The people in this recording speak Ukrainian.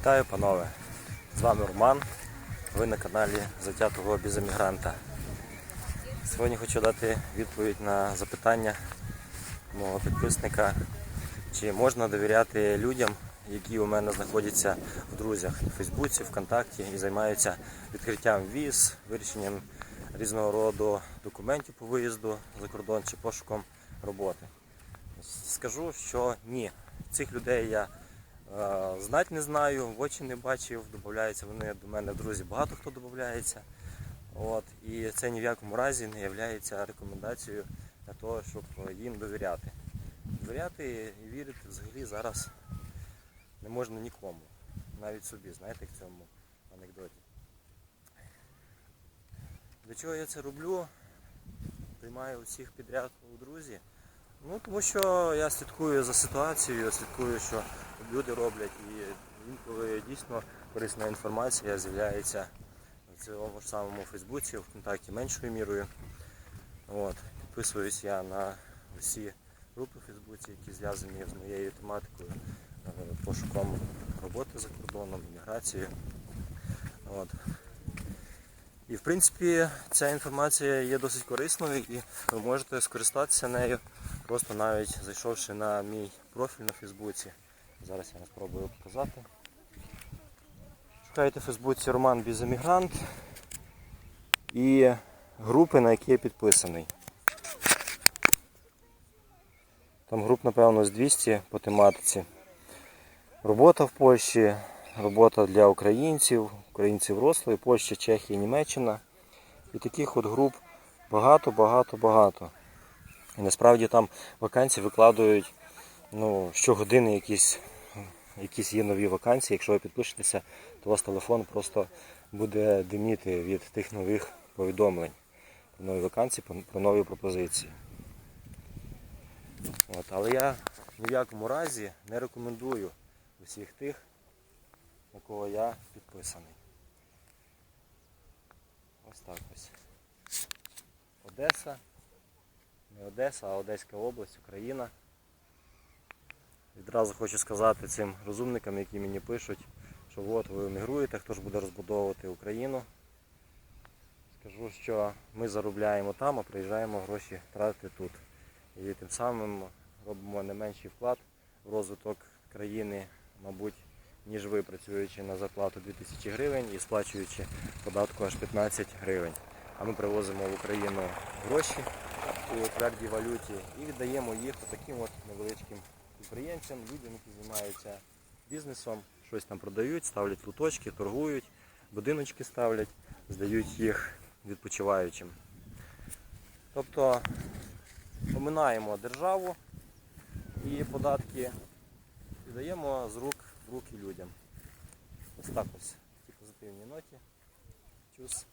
Вітаю, панове! З вами Роман. Ви на каналі Затятого Біземігранта. Сьогодні хочу дати відповідь на запитання мого підписника, чи можна довіряти людям, які у мене знаходяться в друзях на Фейсбуці, ВКонтакті і займаються відкриттям віз, вирішенням різного роду документів по виїзду за кордон чи пошуком роботи. Скажу, що ні. Цих людей я е, знати не знаю, в очі не бачив, додаються вони до мене друзі, багато хто додається. От, і це ні в якому разі не є рекомендацією для того, щоб їм довіряти. Довіряти і вірити взагалі зараз не можна нікому, навіть собі, знаєте, в цьому анекдоті. Для чого я це роблю? Приймаю усіх підряд у друзі. Ну, тому що я слідкую за ситуацією, слідкую, що люди роблять, і інколи дійсно корисна інформація з'являється в цьому ж самому Фейсбуці, в контакті меншою мірою. От. Підписуюсь я на усі групи в Фейсбуці, які зв'язані з моєю тематикою, е, пошуком роботи за кордоном, імміграцією. От. І в принципі ця інформація є досить корисною і ви можете скористатися нею, просто навіть зайшовши на мій профіль на Фейсбуці. Зараз я вам спробую показати. Шукаєте в Фейсбуці Роман Біземігрант і групи, на які я підписаний. Там груп, напевно, з 200 по тематиці. Робота в Польщі, робота для українців, українців рослої, Польща, Чехія, Німеччина. І таких от груп багато, багато, багато. І насправді там вакансії викладають ну, щогодини якісь, якісь є нові вакансії. Якщо ви підпишетеся, то у вас телефон просто буде диміти від тих нових повідомлень про нові вакансії, про- нові пропозиції. От, але я ні в якому разі не рекомендую усіх тих, на кого я підписаний. Ось так ось. Одеса. Не Одеса, а Одеська область, Україна. Відразу хочу сказати цим розумникам, які мені пишуть, що от ви емігруєте, хто ж буде розбудовувати Україну. Скажу, що ми заробляємо там, а приїжджаємо гроші тратити тут. І тим самим робимо не менший вклад в розвиток країни, мабуть, ніж ви, працюючи на зарплату 2000 гривень і сплачуючи податку аж 15 гривень. А ми привозимо в Україну гроші у твердій валюті і віддаємо їх таким от невеличким підприємцям, людям, які займаються бізнесом, щось там продають, ставлять луточки, торгують, будиночки ставлять, здають їх відпочиваючим. Тобто оминаємо державу і податки і даємо з рук в руки людям. Ось так ось. В такій позитивній ноті. Чус.